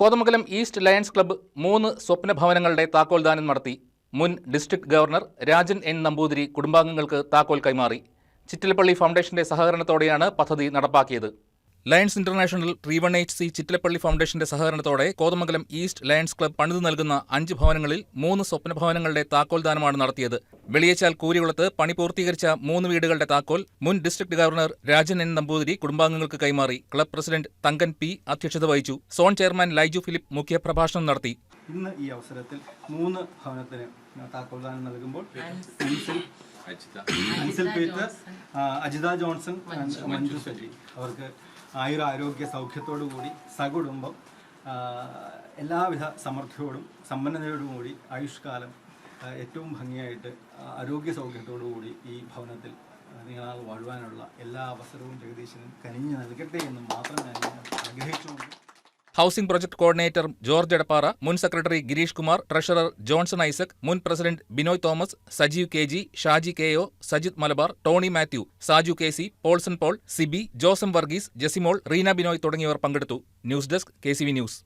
Kothamangalam east lions club മൂന്ന് സ്വപ്ന ഭവനങ്ങളുടെ താക്കോൽദാനം നടത്തി. മുൻ district governor Rajan N Namboothiri കുടുംബാംഗങ്ങൾക്ക് താക്കോൽ കൈമാറി. ചിറ്റിലപ്പള്ളി ഫൗണ്ടേഷന്റെ സഹകരണത്തോടെയാണ് പദ്ധതി നടപ്പാക്കിയത്. Lions International three one eight C Chittilappally ഫൗണ്ടേഷന്റെ സഹകരണത്തോടെ കോതമംഗലം ഈസ്റ്റ് ലയൺസ് ക്ലബ് പണിതു നൽകുന്ന അഞ്ച് ഭവനങ്ങളിൽ മൂന്ന് സ്വപ്ന ഭവനങ്ങളുടെ താക്കോൽദാനമാണ് നടത്തിയത്. വെളിയേച്ചാൽ കൂരികുളത്ത് പണി പൂർത്തീകരിച്ച മൂന്ന് വീടുകളുടെ താക്കോൽ മുൻ district governor Rajan N Namboothiri കുടുംബാംഗങ്ങൾക്ക് കൈമാറി. ക്ലബ് പ്രസിഡന്റ് തങ്കൻ പി അധ്യക്ഷത വഹിച്ചു. സോൺ ചെയർമാൻ ലൈജു ഫിലിപ്പ് മുഖ്യപ്രഭാഷണം നടത്തി. ഇന്ന് ഈ അവസരത്തിൽ മൂന്ന് ഭവനത്തിന് താക്കോൽദാനം നൽകുമ്പോൾ അൻസിൽ അജിത ജോൺസൺ മഞ്ജു സജി. അവർക്ക് ആയുര സൗഖ്യത്തോടുകൂടി സൗഖ്യത്തോടു കൂടി സകുടുംബം എല്ലാവിധ സമൃദ്ധിയോടും സമ്പന്നതയോടും കൂടി ആയുഷ്കാലം ഏറ്റവും ഭംഗിയായിട്ട് ആരോഗ്യ സൗഖ്യത്തോടുകൂടി ഈ ഭവനത്തിൽ നിങ്ങളാൾ വാഴുവാനുള്ള എല്ലാ അവസരവും ജഗദീശനും കനിഞ്ഞു നൽകട്ടെ എന്ന് മാത്രം ഞാൻ housing project coordinator George Edappara മുൻ secretary Girish Kumar treasurer Johnson Isaac മുൻ president Binoy Thomas Sajeev K G Shaji K O Sajith Malabar Tony Mathew Saju K C Paulson Paul Sibi Josam Varghese Jesimol Reena Binoy തുടങ്ങിയവർ പങ്കെടുത്തു. News desk K news.